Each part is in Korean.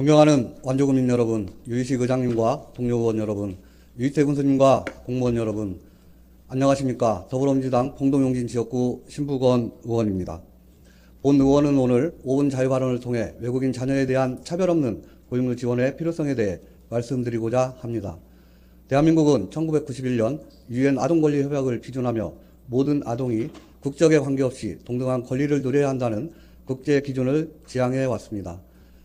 존경하는 완주국민 여러분, 유희식 의장님과 동료 의원 여러분, 유희태 군수님과 공무원 여러분, 안녕하십니까. 더불어민주당 공동용진 지역구 신부건 의원입니다. 본 의원은 오늘 5분 자유 발언을 통해 외국인 자녀에 대한 차별 없는 보육료 지원의 필요성에 대해 말씀드리고자 합니다. 대한민국은 1991년 유엔 아동권리 협약을 기준하며 모든 아동이 국적에 관계없이 동등한 권리를 누려야 한다는 국제 기준을 지향해 왔습니다.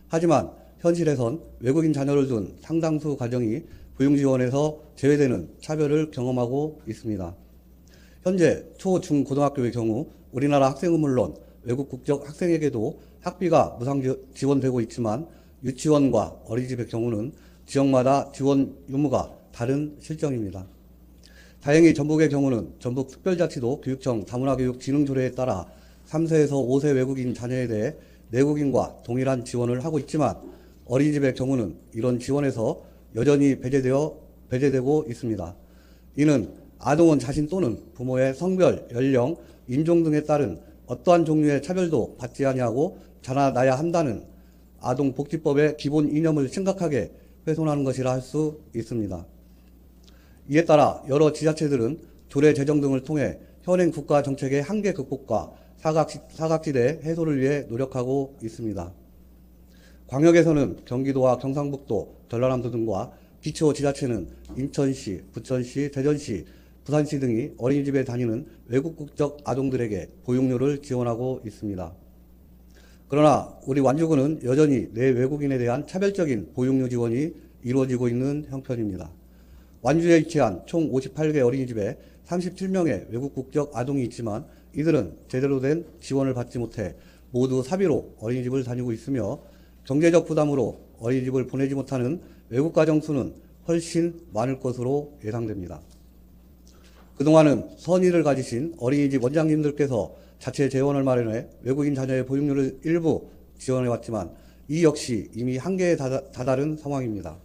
하지만 현실에선 외국인 자녀를 둔 상당수 가정이 부용 지원에서 제외되는 차별을 경험하고 있습니다. 현재 초, 중, 고등학교의 경우 우리나라 학생은 물론 외국 국적 학생에게도 학비가 무상 지- 지원되고 있지만 유치원과 어린이집의 경우는 지역마다 지원 유무가 다른 실정입니다. 다행히 전북의 경우는 전북 특별자치도 교육청 다문화교육진흥조례에 따라 3세에서 5세 외국인 자녀에 대해 내국인과 동일한 지원을 하고 있지만 어린이집의 경우는 이런 지원에서 여전히 배제되어 배제되고 있습니다. 이는 아동은 자신 또는 부모의 성별, 연령, 인종 등에 따른 어떠한 종류의 차별도 받지 아니하고 자라나야 한다는 아동복지법의 기본 이념을 심각하게 훼손하는 것이라 할 수 있습니다. 이에 따라 여러 지자체들은 조례 제정 등을 통해 현행 국가 정책의 한계 극복과 사각지, 사각지대 해소를 위해 노력하고 있습니다. 광역에서는 경기도와 경상북도, 전라남도 등과 기초 지자체는 인천시, 부천시, 대전시, 부산시 등이 어린이집에 다니는 외국 국적 아동들에게 보육료를 지원하고 있습니다. 그러나 우리 완주군은 여전히 내 외국인에 대한 차별적인 보육료 지원이 이루어지고 있는 형편입니다. 완주에 위치한 총 58개 어린이집에 37명의 외국 국적 아동이 있지만 이들은 제대로 된 지원을 받지 못해 모두 사비로 어린이집을 다니고 있으며 경제적 부담으로 어린이집을 보내지 못하는 외국 가정 수는 훨씬 많을 것으로 예상됩니다. 그동안은 선의를 가지신 어린이집 원장님들께서 자체 재원을 마련해 외국인 자녀의 보육료를 일부 지원해 왔지만 이 역시 이미 한계에 다- 다다른 상황입니다.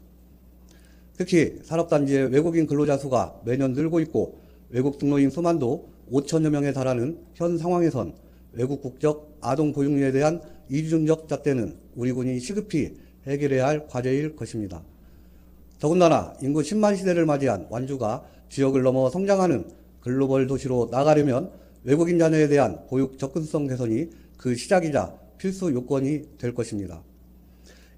특히 산업단지의 외국인 근로자 수가 매년 늘고 있고 외국 등록인 수만도 5천여 명에 달하는 현 상황에선 외국 국적 아동 보육료에 대한 이중적 잣대는 우리 군이 시급히 해결해야 할 과제일 것입니다. 더군다나 인구 10만 시대를 맞이한 완주가 지역을 넘어 성장하는 글로벌 도시로 나가려면 외국인 자녀에 대한 보육 접근성 개선이 그 시작이자 필수 요건이 될 것입니다.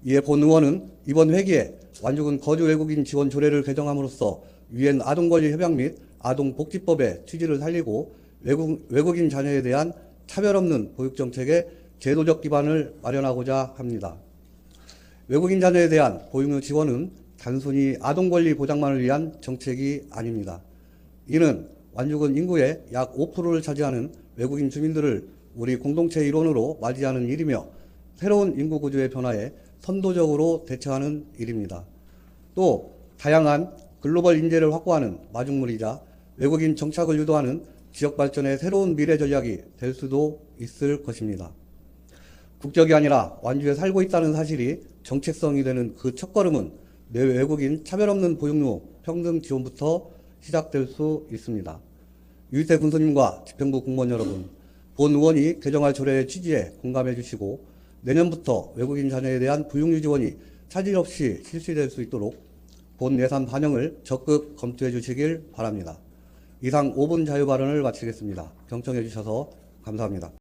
이에 본 의원은 이번 회기에 완주군 거주 외국인 지원 조례를 개정함으로써 유엔 아동권리 협약 및 아동복지법의 취지를 살리고 외국, 외국인 자녀에 대한 차별 없는 보육 정책의 제도적 기반을 마련하고자 합니다. 외국인 자녀에 대한 보육료 지원은 단순히 아동 권리 보장만을 위한 정책이 아닙니다. 이는 완주군 인구의 약 5%를 차지하는 외국인 주민들을 우리 공동체 일원으로 맞이하는 일이며 새로운 인구 구조의 변화에 선도적으로 대처하는 일입니다. 또 다양한 글로벌 인재를 확보하는 마중물이자 외국인 정착을 유도하는 지역 발전의 새로운 미래 전략이 될 수도 있을 것입니다. 국적이 아니라 완주에 살고 있다는 사실이 정체성이 되는 그 첫걸음은 내 외국인 차별 없는 보육료 평등 지원부터 시작될 수 있습니다. 유희태 군수님과 집행부 공무원 여러분, 본 의원이 개정할 조례의 취지에 공감해 주시고 내년부터 외국인 자녀에 대한 보육료 지원이 차질 없이 실시될 수 있도록 본 예산 반영을 적극 검토해 주시길 바랍니다. 이상 5분 자유 발언을 마치겠습니다. 경청해 주셔서 감사합니다.